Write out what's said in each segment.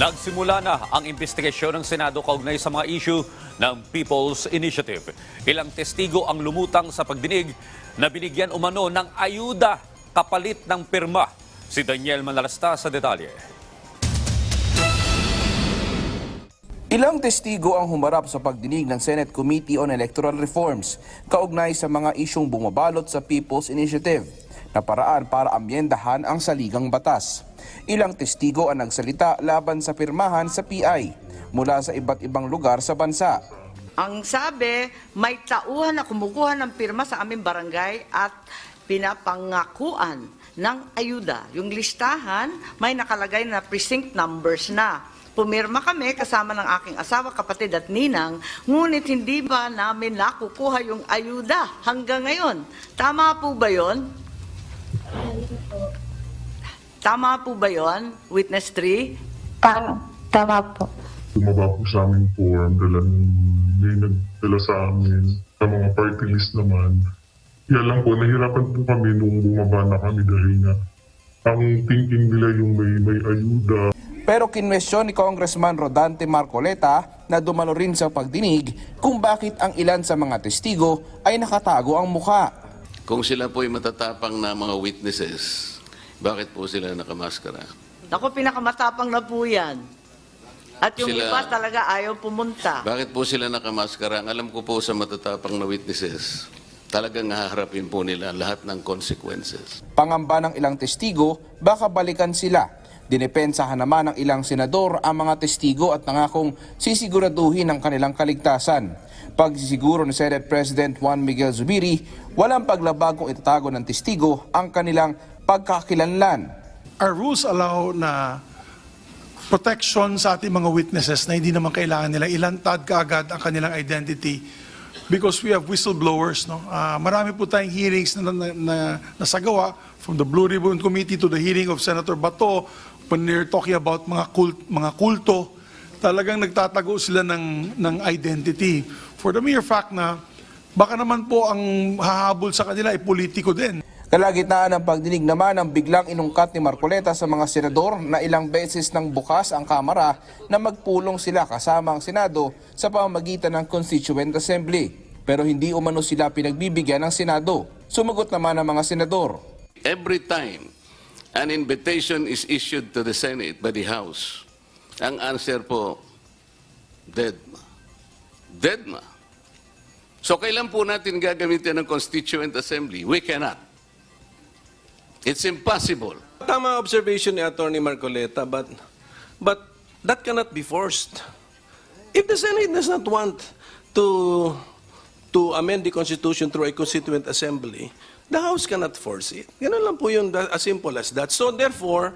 Nagsimula na ang investigasyon ng Senado kaugnay sa mga issue ng People's Initiative. Ilang testigo ang lumutang sa pagdinig na binigyan umano ng ayuda kapalit ng pirma. Si Daniel Manalasta sa detalye. Ilang testigo ang humarap sa pagdinig ng Senate Committee on Electoral Reforms kaugnay sa mga isyong bumabalot sa People's Initiative na paraan para amyendahan ang saligang batas. Ilang testigo ang nagsalita laban sa pirmahan sa PI mula sa iba't ibang lugar sa bansa. Ang sabi, may tauhan na kumukuha ng pirma sa aming barangay at pinapangakuan ng ayuda. Yung listahan, may nakalagay na precinct numbers na. Pumirma kami kasama ng aking asawa, kapatid at ninang, ngunit hindi ba namin nakukuha yung ayuda hanggang ngayon. Tama po ba yon? Tama po ba yon, Witness 3? Tama, tama po. Bumaba po sa aming form, dala nung may nagdala sa amin, sa mga party list naman. Yan lang po, nahirapan po kami nung bumaba na kami dahil nga ang thinking nila yung may, may ayuda. Pero kinwestiyon ni Congressman Rodante Marcoleta na dumalo rin sa pagdinig kung bakit ang ilan sa mga testigo ay nakatago ang muka. Kung sila po ay matatapang na mga witnesses, bakit po sila nakamaskara? Ako, pinakamatapang na po yan. At yung Sila- iba talaga ayaw pumunta. Bakit po sila nakamaskara? Ang alam ko po sa matatapang na witnesses, talagang haharapin po nila lahat ng consequences. Pangamba ng ilang testigo, baka balikan sila. Dinepensahan naman ng ilang senador ang mga testigo at nangakong sisiguraduhin ang kanilang kaligtasan. Pagsisiguro ni Senate President Juan Miguel Zubiri, walang paglabag kung itatago ng testigo ang kanilang pagkakilanlan. our rules allow na protection sa ating mga witnesses na hindi naman kailangan nila ilantad kaagad ang kanilang identity because we have whistleblowers. No? Ah, marami po tayong hearings na, na, na nasagawa from the Blue Ribbon Committee to the hearing of Senator Bato when they're talking about mga, cult, mga kulto. Talagang nagtatago sila ng, ng identity. For the mere fact na baka naman po ang hahabol sa kanila ay politiko din. Kalagitnaan ng pagdinig naman ang biglang inungkat ni Marcoleta sa mga senador na ilang beses nang bukas ang Kamara na magpulong sila kasama ang Senado sa pamamagitan ng Constituent Assembly. Pero hindi umano sila pinagbibigyan ng Senado. Sumagot naman ang mga senador. Every time an invitation is issued to the Senate by the House, ang answer po, dead ma. Dead ma. So kailan po natin gagamitin ng Constituent Assembly? We cannot. It's impossible. Tama observation ni Attorney Marcoleta, but, but that cannot be forced. If the Senate does not want to, to amend the Constitution through a Constituent Assembly, the House cannot force it. Ganun lang po yun, as simple as that. So therefore,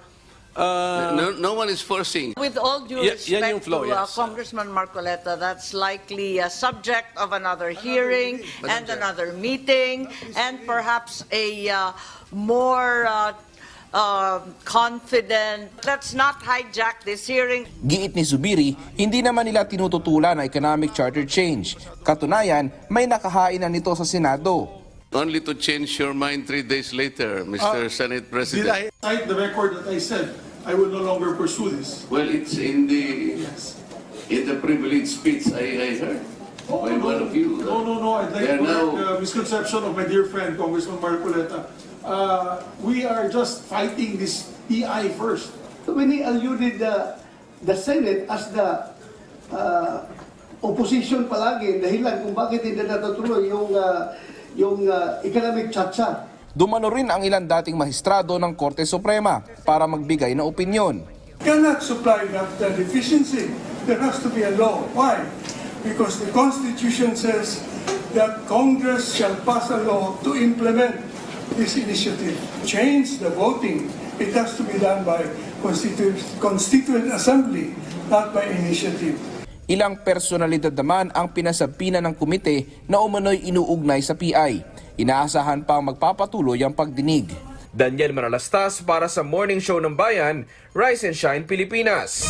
uh, No, no one is forcing. With all due Yeah, yan yung respect flow, to uh, yes. Congressman Marcoleta, that's likely a subject of another hearing and another meeting and perhaps a uh, more uh, uh, confident. Let's not hijack this hearing. Giit ni Zubiri, hindi naman nila tinututulan ang economic charter change. Katunayan, may nakahain na nito sa Senado. Only to change your mind three days later, Mr. Senate Did President. I cite the record that I said I will no longer pursue this? Well, it's in the Yes. in the privilege speech I, I heard by one of you. No, no, no, I'd like to correct now- the misconception of my dear friend, Congressman Marcoleta. Uh, we are just fighting this PI first. when he alluded the, the Senate as the uh, opposition palagi, dahilan kung bakit hindi natutuloy yung, uh, yung uh, economic chacha. Dumano rin ang ilang dating mahistrado ng Korte Suprema para magbigay ng opinyon. cannot supply that the deficiency. There has to be a law. Why? Because the Constitution says that Congress shall pass a law to implement this initiative. Change the voting. It has to be done by Constituent, Constituent Assembly, not by initiative. Ilang personalidad naman ang pinasabpina ng komite na umano'y inuugnay sa PI. Inaasahan pang magpapatuloy ang pagdinig. Daniel Manalastas para sa Morning Show ng Bayan, Rise and Shine Pilipinas.